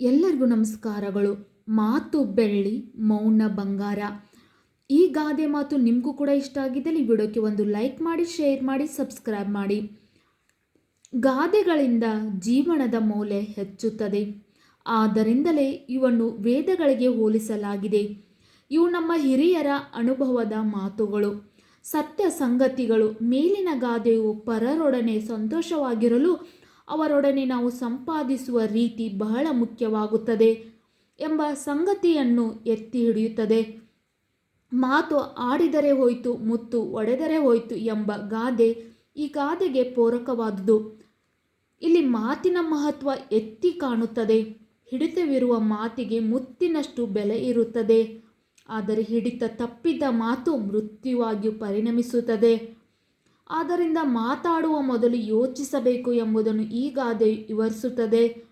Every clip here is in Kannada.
ಎಲ್ಲರಿಗೂ ನಮಸ್ಕಾರಗಳು. ಮಾತು ಬೆಳ್ಳಿ, ಮೌನ ಬಂಗಾರ. ಈ ಗಾದೆ ಮಾತು ನಿಮಗೂ ಕೂಡ ಇಷ್ಟ ಆಗಿದ್ದಲ್ಲಿ ವಿಡಿಯೋಕ್ಕೆ ಒಂದು ಲೈಕ್ ಮಾಡಿ, ಶೇರ್ ಮಾಡಿ, ಸಬ್ಸ್ಕ್ರೈಬ್ ಮಾಡಿ. ಗಾದೆಗಳಿಂದ ಜೀವನದ ಮೌಲ್ಯ ಹೆಚ್ಚುತ್ತದೆ. ಆದ್ದರಿಂದಲೇ ಇವನ್ನು ವೇದಗಳಿಗೆ ಹೋಲಿಸಲಾಗಿದೆ. ಇವು ನಮ್ಮ ಹಿರಿಯರ ಅನುಭವದ ಮಾತುಗಳು. ಸತ್ಯ ಸಂಗತಿಗಳು, ಮೇಲಿನ ಗಾದೆಯು ಪರರೊಡನೆ ಸಂತೋಷವಾಗಿರಲು ಅವರೊಡನೆ ನಾವು ಸಂಪಾದಿಸುವ ರೀತಿ ಬಹಳ ಮುಖ್ಯವಾಗುತ್ತದೆ ಎಂಬ ಸಂಗತಿಯನ್ನು ಎತ್ತಿ ಹಿಡಿಯುತ್ತದೆ. ಮಾತು ಆಡಿದರೆ ಹೋಯಿತು, ಮುತ್ತು ಒಡೆದರೆ ಹೋಯಿತು ಎಂಬ ಗಾದೆ ಈ ಗಾದೆಗೆ ಪೂರಕವಾದುದು. ಇಲ್ಲಿ ಮಾತಿನ ಮಹತ್ವ ಎತ್ತಿ ಕಾಣುತ್ತದೆ. ಹಿಡಿತವಿರುವ ಮಾತಿಗೆ ಮುತ್ತಿನಷ್ಟು ಬೆಲೆ ಇರುತ್ತದೆ. ಆದರೆ ಹಿಡಿತ ತಪ್ಪಿದ ಮಾತು ಮೃತ್ಯುವಾಗಿ ಪರಿಣಮಿಸುತ್ತದೆ. ಆದ್ದರಿಂದ ಮಾತಾಡುವ ಮೊದಲು ಯೋಚಿಸಬೇಕು ಎಂಬುದನ್ನು ಈ ಗಾದೆ ವಿವರಿಸುತ್ತದೆ.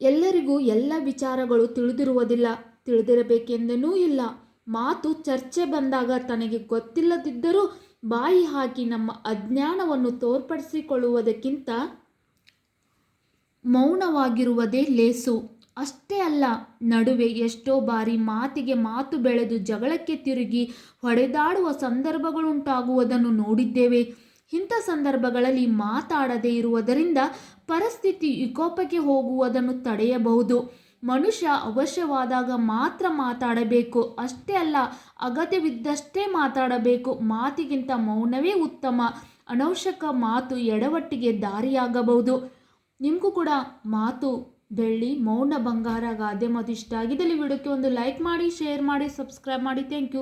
ಎಲ್ಲರಿಗೂ ಎಲ್ಲ ವಿಚಾರಗಳು ತಿಳಿದಿರುವುದಿಲ್ಲ, ತಿಳಿದಿರಬೇಕೆಂದನೂ ಇಲ್ಲ. ಮಾತು ಚರ್ಚೆ ಬಂದಾಗ ತನಗೆ ಗೊತ್ತಿಲ್ಲದಿದ್ದರೂ ಬಾಯಿ ಹಾಕಿ ನಮ್ಮ ಅಜ್ಞಾನವನ್ನು ತೋರ್ಪಡಿಸಿಕೊಳ್ಳುವುದಕ್ಕಿಂತ ಮೌನವಾಗಿರುವುದೇ ಲೇಸು. ಅಷ್ಟೇ ಅಲ್ಲ, ನಡುವೆ ಎಷ್ಟೋ ಬಾರಿ ಮಾತಿಗೆ ಮಾತು ಬೆಳೆದು ಜಗಳಕ್ಕೆ ತಿರುಗಿ ಹೊಡೆದಾಡುವ ಸಂದರ್ಭಗಳುಂಟಾಗುವುದನ್ನು ನೋಡಿದ್ದೇವೆ. ಇಂಥ ಸಂದರ್ಭಗಳಲ್ಲಿ ಮಾತಾಡದೇ ಇರುವುದರಿಂದ ಪರಿಸ್ಥಿತಿ ವಿಕೋಪಕ್ಕೆ ಹೋಗುವುದನ್ನು ತಡೆಯಬಹುದು. ಮನುಷ್ಯ ಅವಶ್ಯವಾದಾಗ ಮಾತ್ರ ಮಾತಾಡಬೇಕು. ಅಷ್ಟೇ ಅಲ್ಲ, ಅಗತ್ಯವಿದ್ದಷ್ಟೇ ಮಾತಾಡಬೇಕು. ಮಾತಿಗಿಂತ ಮೌನವೇ ಉತ್ತಮ. ಅನವಶ್ಯಕ ಮಾತು ಎಡವಟ್ಟಿಗೆ ದಾರಿಯಾಗಬಹುದು. ನಿಮಗೂ ಕೂಡ ಮಾತು ಬೆಳ್ಳಿ ಮೌನ ಬಂಗಾರ ಗಾದೆ ಮಾತು ಇಷ್ಟ ಆಗಿದ್ದಲ್ಲಿ ವಿಡಿಯೋಕ್ಕೆ ಒಂದು ಲೈಕ್ ಮಾಡಿ ಶೇರ್ ಮಾಡಿ ಸಬ್ಸ್ಕ್ರೈಬ್ ಮಾಡಿ. Thank you